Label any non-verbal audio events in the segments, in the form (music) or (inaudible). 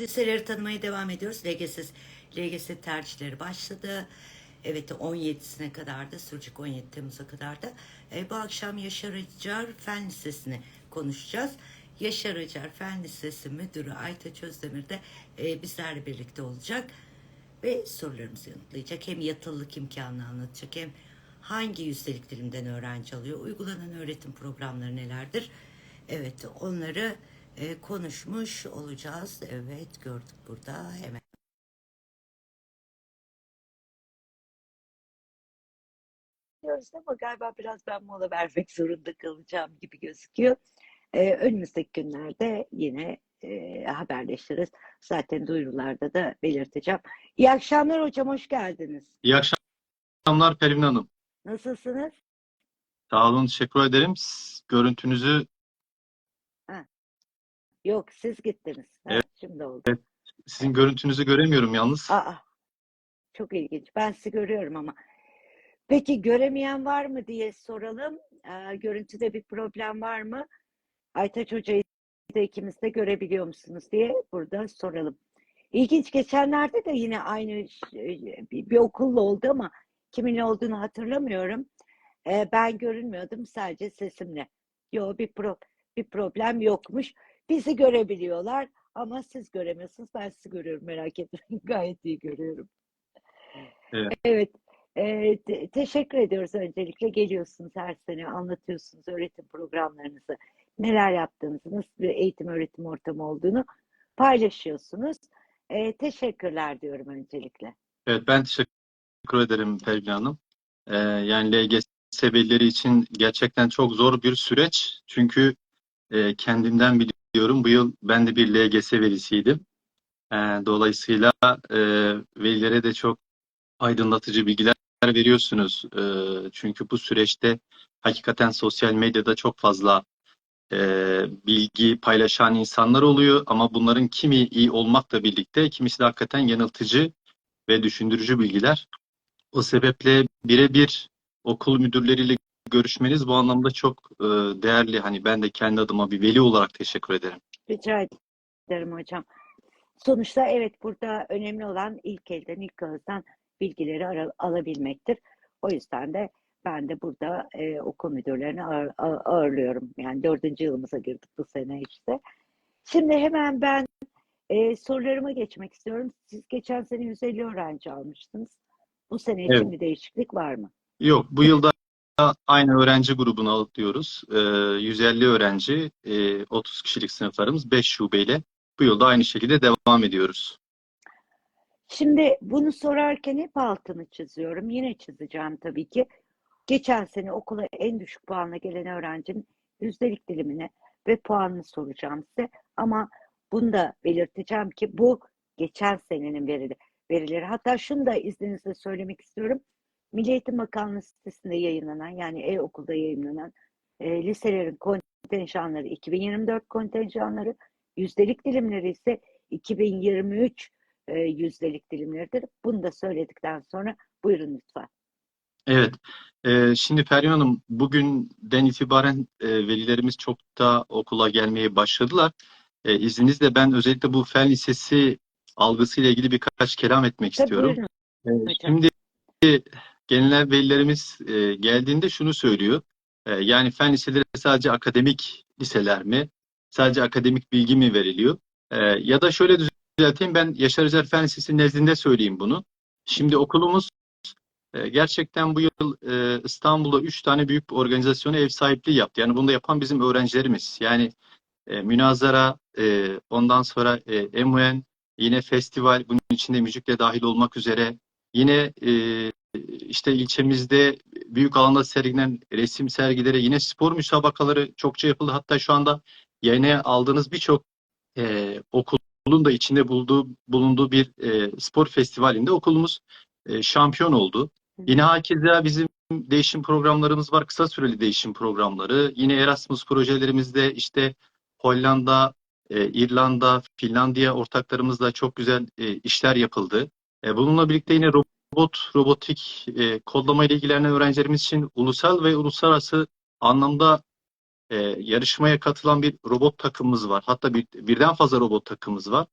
liseleri tanımaya devam ediyoruz. LGS, LGS tercihleri başladı. Evet 17'sine kadar da sürecek 17 Temmuz'a kadar da. E, bu akşam Yaşar Acar Fen Lisesi'ni konuşacağız. Yaşar Acar Fen Lisesi Müdürü Aytaç Özdemir de e, bizlerle birlikte olacak. Ve sorularımızı yanıtlayacak. Hem yatılılık imkanını anlatacak hem hangi yüzdelik dilimden öğrenci alıyor, uygulanan öğretim programları nelerdir? Evet onları e, konuşmuş olacağız. Evet gördük burada hemen. diyoruz ama galiba biraz ben mola vermek zorunda kalacağım gibi gözüküyor. Ee, önümüzdeki günlerde yine e, haberleşiriz. Zaten duyurularda da belirteceğim. İyi akşamlar hocam, hoş geldiniz. İyi akşamlar Pervin Hanım. Nasılsınız? Sağ olun, teşekkür ederim. Görüntünüzü, Yok, siz gittiniz. Ha, Evet. Şimdi oldu. sizin görüntünüzü göremiyorum yalnız. Aa, çok ilginç. Ben sizi görüyorum ama. Peki göremeyen var mı diye soralım. Ee, görüntüde bir problem var mı? Aytaç Hoca'yı da ikimiz de görebiliyor musunuz diye burada soralım. İlginç geçenlerde de yine aynı şey- bir, okulla oldu ama kimin olduğunu hatırlamıyorum. Ee, ben görünmüyordum sadece sesimle. Yok bir pro, bir problem yokmuş. Bizi görebiliyorlar ama siz göremiyorsunuz. Ben sizi görüyorum merak etmeyin. (laughs) Gayet iyi görüyorum. Evet. Evet. e, te- teşekkür ediyoruz öncelikle. Geliyorsunuz her sene anlatıyorsunuz öğretim programlarınızı. Neler yaptığınızı, nasıl bir eğitim öğretim ortamı olduğunu paylaşıyorsunuz. E, teşekkürler diyorum öncelikle. Evet, ben teşekkür ederim Pervin Hanım. Ee, yani LGS velileri için gerçekten çok zor bir süreç. Çünkü e, kendimden biliyorum. Bu yıl ben de bir LGS velisiydim. Ee, dolayısıyla e, velilere de çok aydınlatıcı bilgiler veriyorsunuz. Ee, çünkü bu süreçte hakikaten sosyal medyada çok fazla e, bilgi paylaşan insanlar oluyor ama bunların kimi iyi olmakla birlikte kimisi de hakikaten yanıltıcı ve düşündürücü bilgiler. O sebeple birebir okul müdürleriyle görüşmeniz bu anlamda çok e, değerli. Hani ben de kendi adıma bir veli olarak teşekkür ederim. Rica ederim hocam. Sonuçta evet burada önemli olan ilk elden, ilk ağızdan bilgileri ara- alabilmektir. O yüzden de ben de burada e, okul müdürlerini ağır- ağır- ağırlıyorum. Yani dördüncü yılımıza girdik bu sene işte. Şimdi hemen ben e, sorularıma geçmek istiyorum. Siz geçen sene 150 öğrenci almıştınız. Bu sene için Evet. bir değişiklik var mı? Yok, bu yılda aynı öğrenci grubunu alıyoruz. E, 150 öğrenci, e, 30 kişilik sınıflarımız 5 şubeyle bu yılda aynı şekilde devam ediyoruz. Şimdi bunu sorarken hep altını çiziyorum. Yine çizeceğim tabii ki. Geçen sene okula en düşük puanla gelen öğrencinin yüzdelik dilimini ve puanını soracağım size. Ama bunu da belirteceğim ki bu geçen senenin verileri. Hatta şunu da izninizle söylemek istiyorum. Milli Eğitim Bakanlığı sitesinde yayınlanan yani e-okulda yayınlanan e, liselerin kontenjanları 2024 kontenjanları, yüzdelik dilimleri ise 2023 e, yüzdelik dilimleridir. Bunu da söyledikten sonra buyurun lütfen. Evet. Ee, şimdi Feryan Hanım, bugünden itibaren e, velilerimiz çok da okula gelmeye başladılar. E, izninizle ben özellikle bu fen lisesi algısıyla ilgili birkaç kelam etmek Tabii istiyorum. buyurun. E, şimdi genel velilerimiz e, geldiğinde şunu söylüyor. E, yani fen liseleri sadece akademik liseler mi? Sadece akademik bilgi mi veriliyor? E, ya da şöyle düzelteyim ben Yaşar Özer Fen Lisesi nezdinde söyleyeyim bunu. Şimdi okulumuz e, Gerçekten bu yıl e, İstanbul'da üç tane büyük organizasyona ev sahipliği yaptı. Yani bunu da yapan bizim öğrencilerimiz. Yani e, münazara, e, ondan sonra e, EMUEN, yine festival, bunun içinde müzik de dahil olmak üzere. Yine e, işte ilçemizde büyük alanda sergilenen resim sergileri, yine spor müsabakaları çokça yapıldı. Hatta şu anda yayına aldığınız birçok e, okulun da içinde bulunduğu, bulunduğu bir e, spor festivalinde okulumuz e, şampiyon oldu. Yine hakeza bizim değişim programlarımız var. Kısa süreli değişim programları. Yine Erasmus projelerimizde işte Hollanda, e, İrlanda, Finlandiya ortaklarımızla çok güzel e, işler yapıldı. E, bununla birlikte yine robot, robotik e, kodlama ile ilgilenen öğrencilerimiz için ulusal ve uluslararası anlamda e, yarışmaya katılan bir robot takımımız var. Hatta bir, birden fazla robot takımımız var.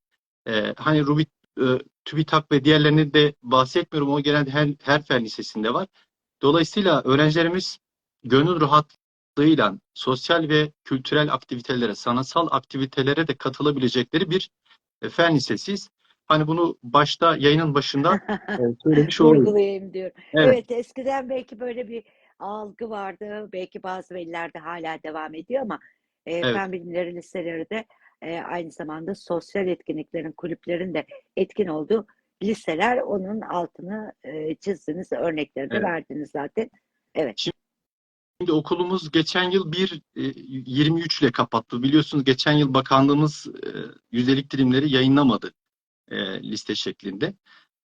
E, hani Ruby, e, TÜBİTAK ve diğerlerini de bahsetmiyorum. O genelde her, her fen lisesinde var. Dolayısıyla öğrencilerimiz gönül rahatlığıyla sosyal ve kültürel aktivitelere, sanatsal aktivitelere de katılabilecekleri bir e, fen lisesiyiz. Hani bunu başta yayının başında (laughs) e, söylemiş. Vurgulayayım diyor. Evet. Evet, eskiden belki böyle bir algı vardı. Belki bazı velilerde hala devam ediyor ama e, Evet. fen bilimleri liseleri de e, aynı zamanda sosyal etkinliklerin, kulüplerin de etkin olduğu liseler. Onun altını e, çizdiniz, örnekleri de Evet. verdiniz zaten. Evet. Şimdi okulumuz geçen yıl bir e, 23 ile kapattı. Biliyorsunuz geçen yıl bakanlığımız e, yüzdelik dilimleri yayınlamadı e, liste şeklinde.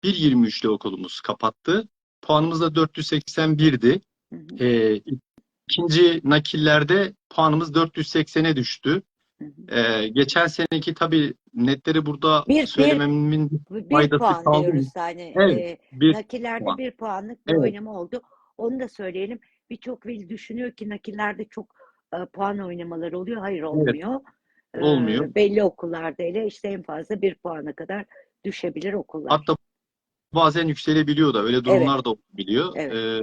1.23 ile okulumuz kapattı. Puanımız da 481'di. Hı hı, E, ikinci nakillerde puanımız 480'e düştü. E, geçen seneki tabii netleri burada Bir- bir- söylememin Bir faydası puan kaldı diyoruz hani. Evet, e, bir nakillerde puan. bir puanlık bir Evet. oynama oldu. Onu da söyleyelim. Birçok veli düşünüyor ki nakillerde çok e, puan oynamaları oluyor. Hayır olmuyor. E, olmuyor. belli okullarda hele işte en fazla bir puana kadar düşebilir okullar. Hatta bazen yükselebiliyor da öyle durumlar da olabiliyor. Evet. Ee,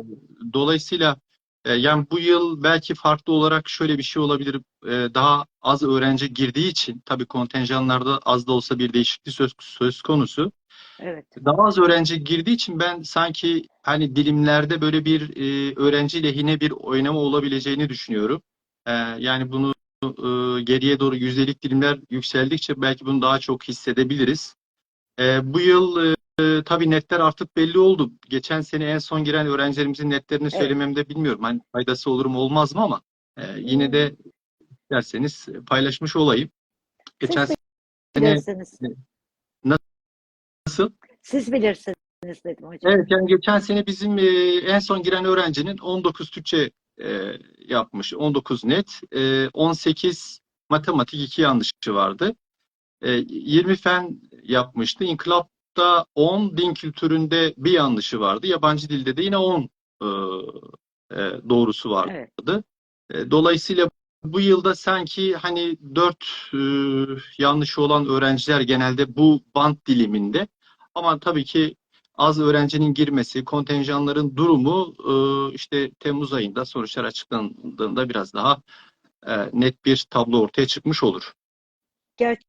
dolayısıyla e, yani bu yıl belki farklı olarak şöyle bir şey olabilir. Ee, daha az öğrenci girdiği için tabii kontenjanlarda az da olsa bir değişiklik söz, söz konusu. Evet. Daha az öğrenci girdiği için ben sanki hani dilimlerde böyle bir e, öğrenci lehine bir oynama olabileceğini düşünüyorum. Ee, yani bunu e, geriye doğru yüzdelik dilimler yükseldikçe belki bunu daha çok hissedebiliriz. Ee, bu yıl e, tabii netler artık belli oldu. Geçen sene en son giren öğrencilerimizin netlerini söylememde bilmiyorum. Hani faydası olur mu olmaz mı ama e, yine de derseniz paylaşmış olayım. Geçen Siz sene bilirsiniz. nasıl? Siz bilirsiniz dedim hocam. Evet yani geçen sene bizim e, en son giren öğrencinin 19 Türkçe e, yapmış. 19 net. E, 18 matematik 2 yanlışı vardı. E, 20 fen yapmıştı. İnkılapta 10, din kültüründe bir yanlışı vardı. Yabancı dilde de yine 10 e, e, doğrusu vardı. Evet. E, Dolayısıyla bu yılda sanki hani dört e, yanlışı olan öğrenciler genelde bu bant diliminde. Ama tabii ki az öğrencinin girmesi, kontenjanların durumu e, işte Temmuz ayında sonuçlar açıklandığında biraz daha e, net bir tablo ortaya çıkmış olur. Gerçi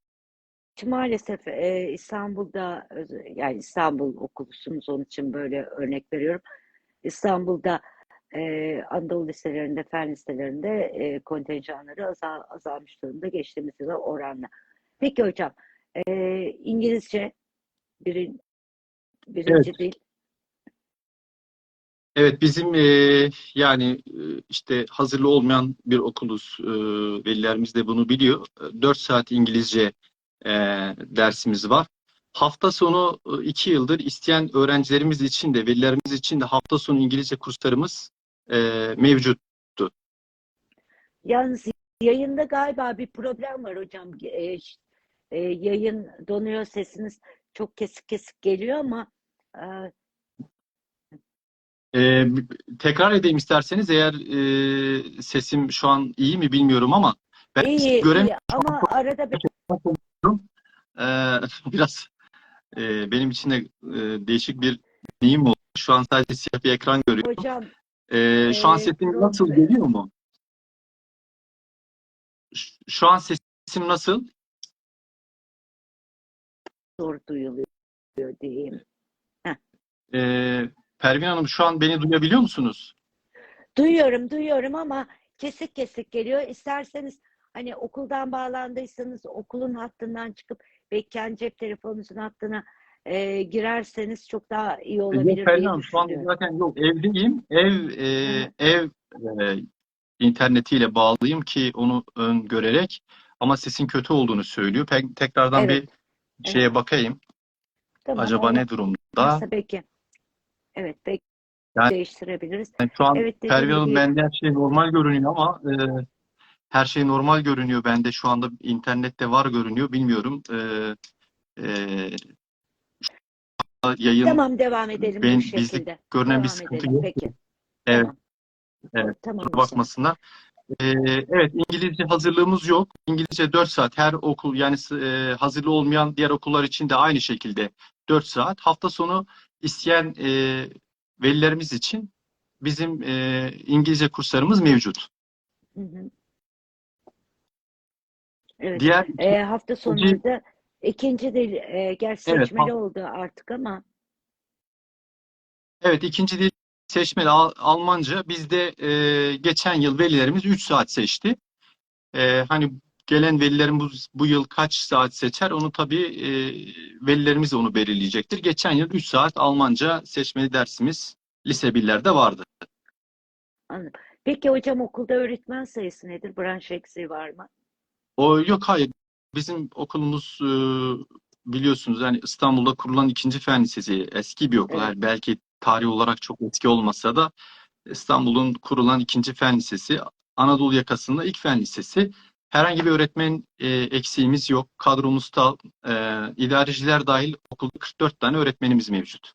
maalesef e, İstanbul'da yani İstanbul okulusunuz onun için böyle örnek veriyorum. İstanbul'da Anadolu liselerinde, fen liselerinde kontenjanları azal, azalmış durumda geçtiğimiz yıla oranla. Peki hocam, İngilizce birin, birinci dil. Evet bizim e, yani e, işte hazırlı olmayan bir okuluz. E, velilerimiz de bunu biliyor. 4 saat İngilizce e, dersimiz var. Hafta sonu e, iki yıldır isteyen öğrencilerimiz için de velilerimiz için de hafta sonu İngilizce kurslarımız e, mevcut. Yalnız yayında galiba bir problem var hocam. E, e, yayın donuyor, sesiniz çok kesik kesik geliyor ama e, E, tekrar edeyim isterseniz eğer e, sesim şu an iyi mi bilmiyorum ama ben iyi, göremiyorum. iyi ama arada bir (laughs) Ee, biraz e, benim için de e, değişik bir deneyim oldu. Şu an sadece siyah bir ekran görüyorum. hocam Ee, şu an e, sesim nasıl problem- geliyor mu? Şu an sesim nasıl? zor duyuluyor diyeyim. Ee, Pervin Hanım şu an beni duyabiliyor musunuz? Duyuyorum, duyuyorum ama kesik kesik geliyor. İsterseniz hani okuldan bağlandıysanız okulun hattından çıkıp belki kendi cep telefonunuzun hattına e, girerseniz çok daha iyi olabilir Yok Pervin Hanım şu düşünüyorum. zaten yok evdeyim. Ev e, Hı. ev e, internetiyle bağlıyım ki onu ön görerek ama sesin kötü olduğunu söylüyor. Tekrardan Evet, bir şeye bakayım. Tamam, Acaba ne durumda? olmazsa belki. Evet, belki Yani- değiştirebiliriz. Yani şu an Evet, Pervin Hanım bende her şey normal görünüyor ama e, her şey normal görünüyor. Bende şu anda internette var görünüyor. Bilmiyorum. E, e, yayın Tamam, devam edelim ben- bu şekilde. görünen bir Devam sıkıntı edelim, yok. Peki. Evet, Tamam. evet. Tamam bakmasınlar. Ee, evet, İngilizce hazırlığımız yok. İngilizce 4 saat. Her okul yani e, hazırlı olmayan diğer okullar için de aynı şekilde 4 saat. Hafta sonu isteyen e, velilerimiz için bizim e, İngilizce kurslarımız mevcut. Hı hı. Evet. Diğer E, hafta sonunda ikinci dil, e, gerçi Evet, seçmeli oldu artık ama evet ikinci dil seçmeli Al- Almanca. Bizde e, geçen yıl velilerimiz 3 saat seçti. E, hani gelen velilerimiz bu, bu yıl kaç saat seçer onu tabii e, velilerimiz onu belirleyecektir. Geçen yıl 3 saat Almanca seçmeli dersimiz lise 1'lerde vardı. anladım. Peki hocam okulda öğretmen sayısı nedir? Branş eksiği var mı? O yok hayır. Bizim okulumuz e, biliyorsunuz yani İstanbul'da kurulan ikinci fen lisesi eski bir okul. Evet. Yani belki tarih olarak çok eski olmasa da İstanbul'un kurulan ikinci fen lisesi Anadolu yakasında ilk fen lisesi. Herhangi bir öğretmen e, eksiğimiz yok. Kadromuzda e, idareciler dahil okulda 44 tane öğretmenimiz mevcut.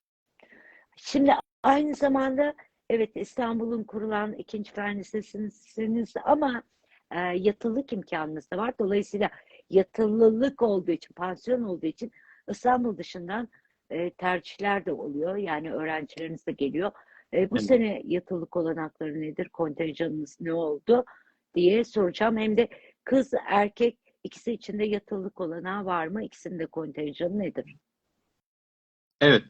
Şimdi aynı zamanda evet İstanbul'un kurulan ikinci fen lisesiniz ama e, yatılılık imkanınız da var. Dolayısıyla yatılılık olduğu için, pansiyon olduğu için İstanbul dışından e, tercihler de oluyor. Yani öğrencileriniz de geliyor. E, bu Evet. sene yatılılık olanakları nedir? Kontenjanınız ne oldu? diye soracağım. Hem de kız erkek ikisi için de yatılılık olanağı var mı? İkisinin de kontenjanı nedir? Evet.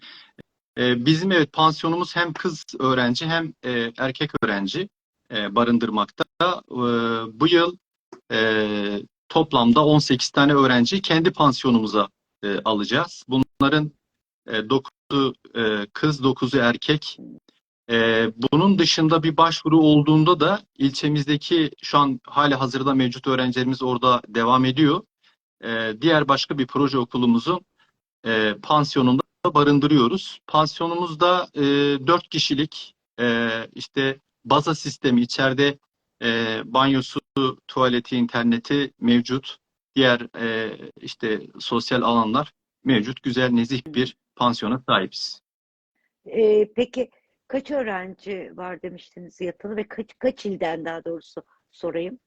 E, bizim evet pansiyonumuz hem kız öğrenci hem e, erkek öğrenci e, barındırmakta. E, bu yıl e, toplamda 18 tane öğrenci kendi pansiyonumuza alacağız. Bunların e, 9'u e, kız, 9'u erkek. E, bunun dışında bir başvuru olduğunda da ilçemizdeki şu an hali hazırda mevcut öğrencilerimiz orada devam ediyor. E, diğer başka bir proje okulumuzun e, pansiyonunda barındırıyoruz. Pansiyonumuzda e, 4 kişilik e, işte baza sistemi içeride e, banyosu, tuvaleti, interneti mevcut. Diğer işte sosyal alanlar mevcut. Güzel, nezih bir pansiyona sahibiz. Ee, peki kaç öğrenci var demiştiniz yatılı ve kaç kaç ilden daha doğrusu sorayım.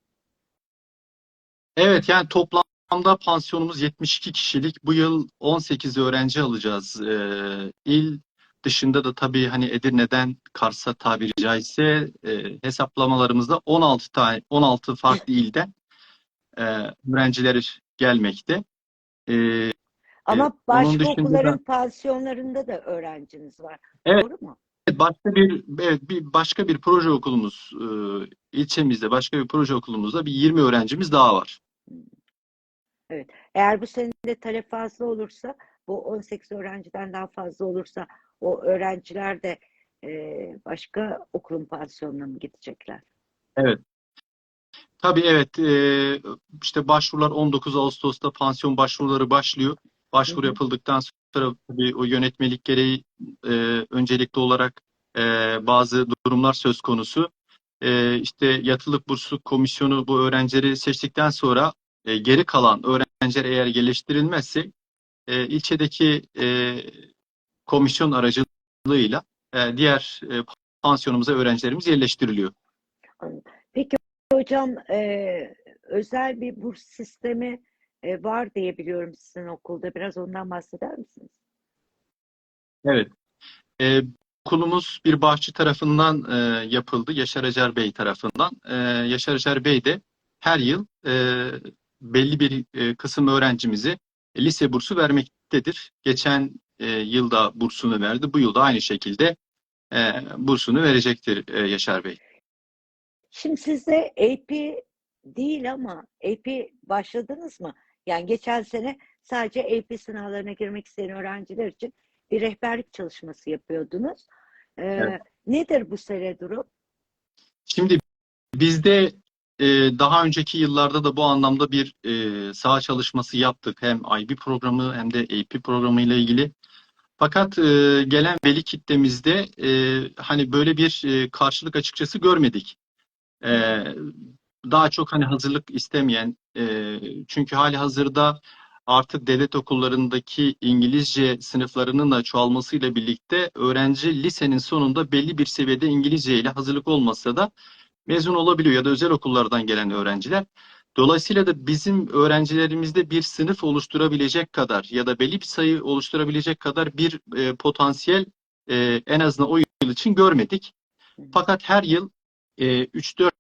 Evet yani toplamda pansiyonumuz 72 kişilik. Bu yıl 18 öğrenci alacağız. Ee, il dışında da tabii hani Edirne'den Kars'a tabiri caizse e, hesaplamalarımızda 16 tane 16 farklı ilden e, öğrenciler gelmekte. Ee, Ama onun başka okulların da- pansiyonlarında da öğrenciniz var. Evet. Doğru mu? Başka bir evet bir başka bir proje okulumuz e, ilçemizde başka bir proje okulumuzda bir 20 öğrencimiz daha var. Eğer bu sene de talep fazla olursa bu 18 öğrenciden daha fazla olursa o öğrenciler de e, başka okulun pansiyonuna mı gidecekler? Tabii evet e, işte başvurular 19 Ağustos'ta pansiyon başvuruları başlıyor. Başvuru Hı hı. yapıldıktan sonra tabii o yönetmelik gereği e, öncelikli olarak e, bazı durumlar söz konusu. E, işte yatılık bursu komisyonu bu öğrencileri seçtikten sonra e, geri kalan öğrenciler eğer geliştirilmezse e, ilçedeki e, komisyon aracılığıyla e, diğer e, pansiyonumuza öğrencilerimiz yerleştiriliyor. Peki hocam e, özel bir burs sistemi e, var diye biliyorum sizin okulda. Biraz ondan bahseder misiniz? Evet. Ee, okulumuz bir bahçı tarafından e, yapıldı. Yaşar Acar Bey tarafından. Ee, Yaşar Acar Bey de her yıl e, belli bir e, kısım öğrencimize lise bursu vermektedir. Geçen e, yılda bursunu verdi. Bu yılda aynı şekilde e, bursunu verecektir e, Yaşar Bey. Şimdi sizde AP değil ama AP başladınız mı? Yani geçen sene sadece AP sınavlarına girmek isteyen öğrenciler için bir rehberlik çalışması yapıyordunuz. Ee, Evet. Nedir bu sene durum? Şimdi bizde e, daha önceki yıllarda da bu anlamda bir e, saha çalışması yaptık. Hem IB programı hem de AP programı ile ilgili. Fakat e, gelen veli kitlemizde e, hani böyle bir e, karşılık açıkçası görmedik. E, daha çok hani hazırlık istemeyen e, çünkü hali hazırda artık devlet okullarındaki İngilizce sınıflarının da çoğalmasıyla birlikte öğrenci lisenin sonunda belli bir seviyede İngilizce ile hazırlık olmasa da mezun olabiliyor ya da özel okullardan gelen öğrenciler. Dolayısıyla da bizim öğrencilerimizde bir sınıf oluşturabilecek kadar ya da belli bir sayı oluşturabilecek kadar bir e, potansiyel e, en azından o yıl için görmedik. Fakat her yıl e, 3-4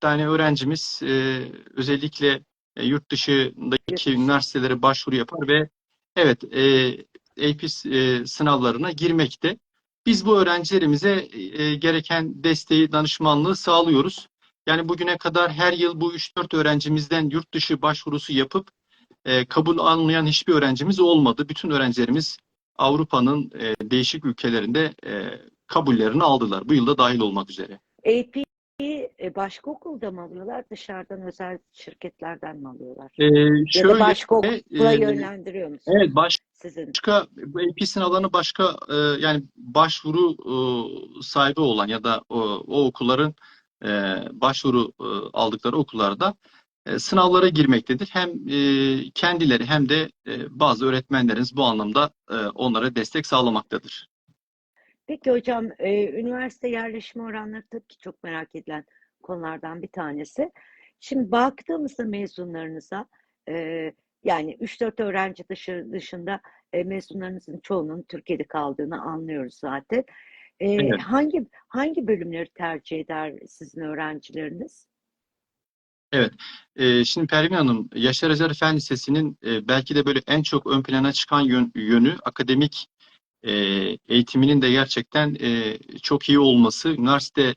tane öğrencimiz e, özellikle e, yurt dışındaki üniversitelere başvuru yapar ve evet e, AP e, sınavlarına girmekte. Biz bu öğrencilerimize e, gereken desteği, danışmanlığı sağlıyoruz. Yani bugüne kadar her yıl bu 3-4 öğrencimizden yurt dışı başvurusu yapıp e, kabul almayan hiçbir öğrencimiz olmadı. Bütün öğrencilerimiz Avrupa'nın e, değişik ülkelerinde e, kabullerini aldılar. Bu yılda dahil olmak üzere. E, başka okulda mı alıyorlar, dışarıdan özel şirketlerden mi alıyorlar? E, Ya da şöyle, başka okula e, yönlendiriyor musunuz evet baş, sizin? başka bu AP sınavlarına başka e, yani başvuru e, sahibi olan ya da o, o okulların e, başvuru e, aldıkları okullarda e, sınavlara girmektedir. Hem e, kendileri hem de e, bazı öğretmenlerimiz bu anlamda e, onlara destek sağlamaktadır. Peki hocam, e, üniversite yerleşme oranları tabii ki çok merak edilen konulardan bir tanesi. Şimdi baktığımızda mezunlarınıza, e, yani 3-4 öğrenci dışı, dışında e, mezunlarınızın çoğunun Türkiye'de kaldığını anlıyoruz zaten. E, Evet. hangi hangi bölümleri tercih eder sizin öğrencileriniz? Ee, şimdi Pervin Hanım, Yaşar Acar Fen Lisesi'nin e, belki de böyle en çok ön plana çıkan yön- yönü akademik e, eğitiminin de gerçekten e, çok iyi olması. Üniversite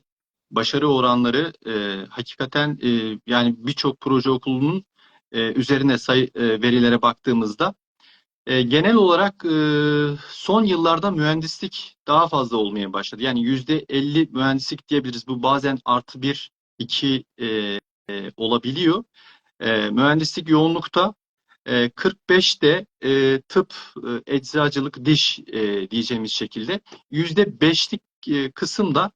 başarı oranları e, hakikaten e, yani birçok proje okulunun e, üzerine sayı e, verilere baktığımızda e, genel olarak e, son yıllarda mühendislik daha fazla olmaya başladı. Yani yüzde 50 mühendislik diyebiliriz. Bu bazen artı bir, iki e, e, olabiliyor. E, mühendislik yoğunlukta, e, 45'te e, tıp, e, eczacılık, diş e, diyeceğimiz şekilde yüzde beşlik e, kısımda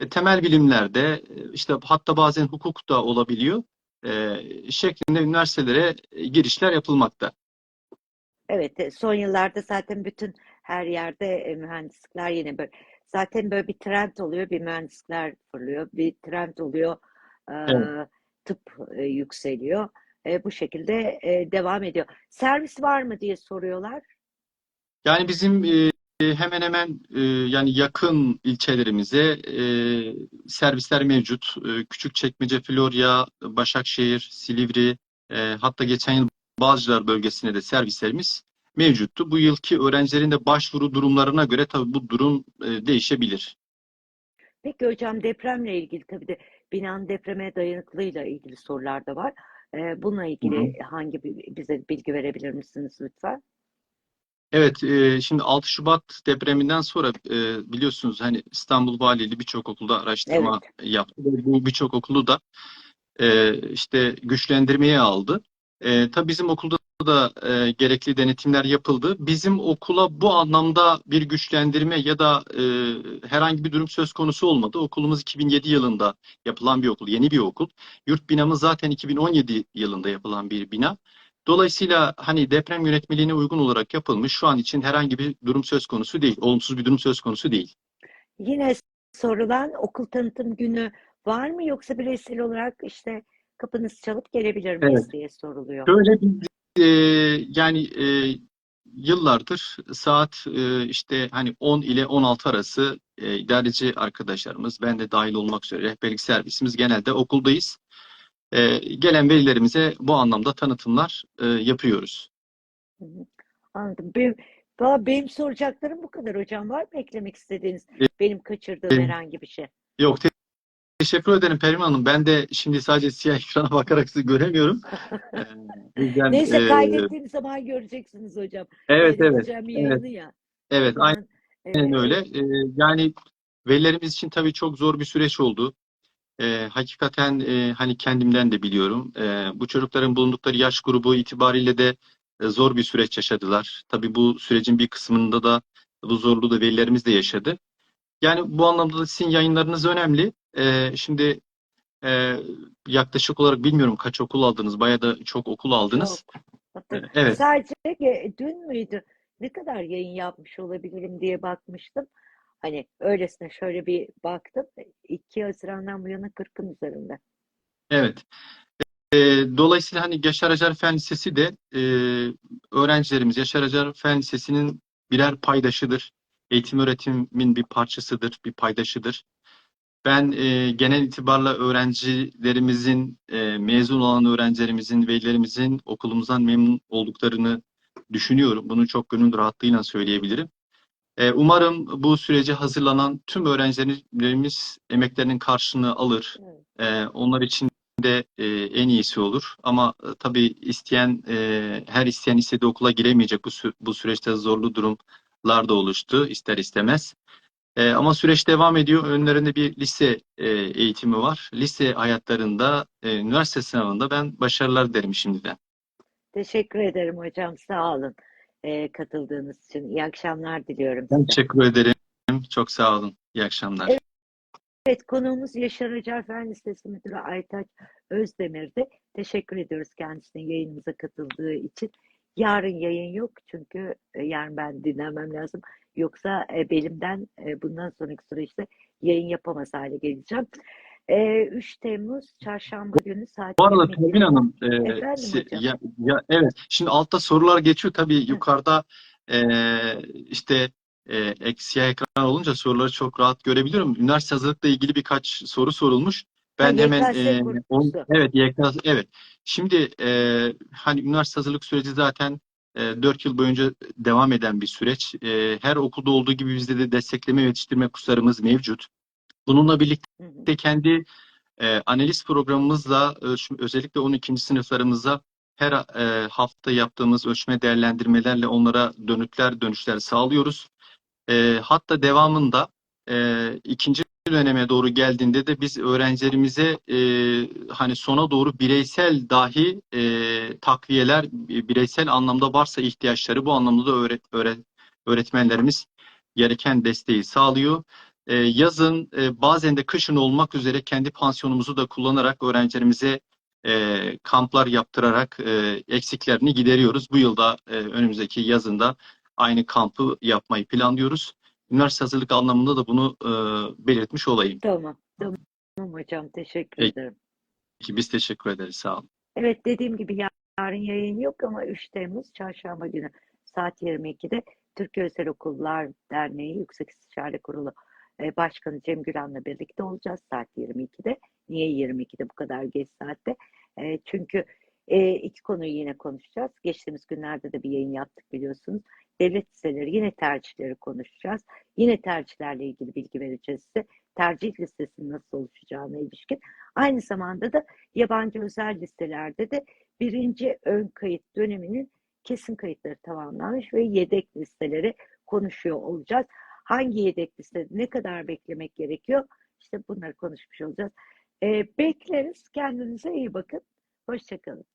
e, temel bilimlerde e, işte hatta bazen hukuk da olabiliyor e, şeklinde üniversitelere e, girişler yapılmakta. Evet, e, son yıllarda zaten bütün her yerde e, mühendislikler yine böyle. Zaten böyle bir trend oluyor, bir mühendislikler fırlıyor, bir trend oluyor, Evet. tıp yükseliyor. E, bu şekilde e, devam ediyor. Servis var mı diye soruyorlar. Yani bizim e, hemen hemen e, yani yakın ilçelerimize e, servisler mevcut. E, Küçükçekmece, Florya, Başakşehir, Silivri, e, hatta geçen yıl Bağcılar bölgesine de servislerimiz mevcuttu. Bu yılki öğrencilerin de başvuru durumlarına göre tabii bu durum e, değişebilir. Peki hocam depremle ilgili tabii de binanın depreme dayanıklılığıyla ilgili sorular da var. E, bununla ilgili hangi bir, bize bilgi verebilir misiniz lütfen? Evet, e, şimdi 6 Şubat depreminden sonra e, biliyorsunuz hani İstanbul Valiliği birçok okulda araştırma yaptı ve bu birçok okulu da e, işte güçlendirmeye aldı. E, tabii bizim okulda da e, gerekli denetimler yapıldı. Bizim okula bu anlamda bir güçlendirme ya da e, herhangi bir durum söz konusu olmadı. Okulumuz 2007 yılında yapılan bir okul, yeni bir okul. Yurt binamız zaten 2017 yılında yapılan bir bina. Dolayısıyla hani deprem yönetmeliğine uygun olarak yapılmış. Şu an için herhangi bir durum söz konusu değil. Olumsuz bir durum söz konusu değil. Yine sorulan okul tanıtım günü var mı yoksa bireysel olarak işte kapınız çalıp gelebilir miyiz Evet. diye soruluyor. Böyle bir e, yani e, yıllardır saat e, işte hani 10 ile 16 arası e, idareci arkadaşlarımız, ben de dahil olmak üzere rehberlik servisimiz genelde okuldayız. E, gelen velilerimize bu anlamda tanıtımlar e, yapıyoruz. Hı hı. Anladım. Benim, benim soracaklarım bu kadar hocam. Var mı eklemek istediğiniz? E, Benim kaçırdığım benim- herhangi bir şey. Yok teşekkür ederim Pervin Hanım. Ben de şimdi sadece siyah ekrana (laughs) bakarak sizi göremiyorum. (laughs) E, o yüzden, Neyse e, kaydettiğim zaman göreceksiniz hocam. evet evet Kaydedeceğim yayını ya. Evet zaman, aynen. e, Aynen öyle. Ee, yani velilerimiz için tabii çok zor bir süreç oldu. Ee, hakikaten e, hani kendimden de biliyorum. Ee, bu çocukların bulundukları yaş grubu itibariyle de e, zor bir süreç yaşadılar. Tabii bu sürecin bir kısmında da bu zorluğu da velilerimiz de yaşadı. Yani bu anlamda da sizin yayınlarınız önemli. Ee, şimdi e, yaklaşık olarak bilmiyorum kaç okul aldınız. Bayağı da çok okul aldınız. Çok. Hatır- Evet. Sadece e, dün müydü? Ne kadar yayın yapmış olabilirim diye bakmıştım. Hani öylesine şöyle bir baktım. 2 Haziran'dan bu yana 40'ın üzerinde. Evet. E, dolayısıyla hani Yaşar Acar Fen Lisesi de e, öğrencilerimiz Yaşar Acar Fen Lisesi'nin birer paydaşıdır. Eğitim öğretimin bir parçasıdır, bir paydaşıdır. Ben e, genel itibarla öğrencilerimizin, e, mezun olan öğrencilerimizin, velilerimizin okulumuzdan memnun olduklarını düşünüyorum. Bunu çok gönül rahatlığıyla söyleyebilirim. E, umarım bu sürece hazırlanan tüm öğrencilerimiz emeklerinin karşılığını alır. E, onlar için de e, en iyisi olur. Ama e, tabii isteyen, e, her isteyen istediği okula giremeyecek bu, sü- bu süreçte zorlu durumlar da oluştu ister istemez. E, ama süreç devam ediyor. Önlerinde bir lise e, eğitimi var. Lise hayatlarında, e, üniversite sınavında ben başarılar derim şimdiden. Teşekkür ederim hocam. Sağ olun e, katıldığınız için. İyi akşamlar diliyorum Ben size. teşekkür ederim. Çok sağ olun. İyi akşamlar. Evet. Evet, konuğumuz Yaşar Acar Fen Lisesi Müdürü Aytaç Özdemir'di. Teşekkür ediyoruz kendisine yayınımıza katıldığı için. Yarın yayın yok çünkü e, yarın ben dinlenmem lazım. Yoksa e, belimden e, bundan sonraki süreçte yayın yapamaz hale geleceğim. E, 3 Temmuz Çarşamba günü saat Bu arada 22'de. Pervin Hanım, e, Efendim ya, ya, evet. Şimdi altta sorular geçiyor tabii yukarıda e, işte e, ek- siyah ekran olunca soruları çok rahat görebiliyorum. Üniversite hazırlıkla ilgili birkaç soru sorulmuş. Ben Ha, hemen e, on- evet YKS evet. Şimdi e, hani üniversite hazırlık süreci zaten e, 4 yıl boyunca devam eden bir süreç. E, her okulda olduğu gibi bizde de destekleme ve yetiştirme kurslarımız mevcut. Bununla birlikte kendi e, analiz programımızla e, şu- özellikle 12. sınıflarımıza her e, hafta yaptığımız ölçme değerlendirmelerle onlara dönütler dönüşler sağlıyoruz. E, hatta devamında e, ikinci döneme doğru geldiğinde de biz öğrencilerimize e, hani sona doğru bireysel dahi e, takviyeler e, bireysel anlamda varsa ihtiyaçları bu anlamda da öğret, öğret, öğretmenlerimiz gereken desteği sağlıyor. E, yazın e, bazen de kışın olmak üzere kendi pansiyonumuzu da kullanarak öğrencilerimize e, kamplar yaptırarak e, eksiklerini gideriyoruz. Bu yılda e, önümüzdeki yazında aynı kampı yapmayı planlıyoruz. Üniversite hazırlık anlamında da bunu e, belirtmiş olayım. Tamam. Tamam hocam. Teşekkür Peki. ederim. Peki, Biz teşekkür ederiz. Sağ olun. Evet dediğim gibi yarın yayın yok ama 3 Temmuz Çarşamba günü saat 22'de Türkiye Özel Okullar Derneği Yüksek İstişare Kurulu e, Başkanı Cem Gülen'le birlikte olacağız saat 22'de. Niye 22'de bu kadar geç saatte? E, çünkü e, iki konuyu yine konuşacağız. Geçtiğimiz günlerde de bir yayın yaptık biliyorsunuz. Devlet liseleri yine tercihleri konuşacağız. Yine tercihlerle ilgili bilgi vereceğiz size. Tercih listesinin nasıl oluşacağına ilişkin. Aynı zamanda da yabancı özel listelerde de birinci ön kayıt döneminin kesin kayıtları tamamlanmış ve yedek listeleri konuşuyor olacağız. Hangi yedek listede ne kadar beklemek gerekiyor? İşte bunları konuşmuş olacağız. Ee, bekleriz. Kendinize iyi bakın. Hoşçakalın.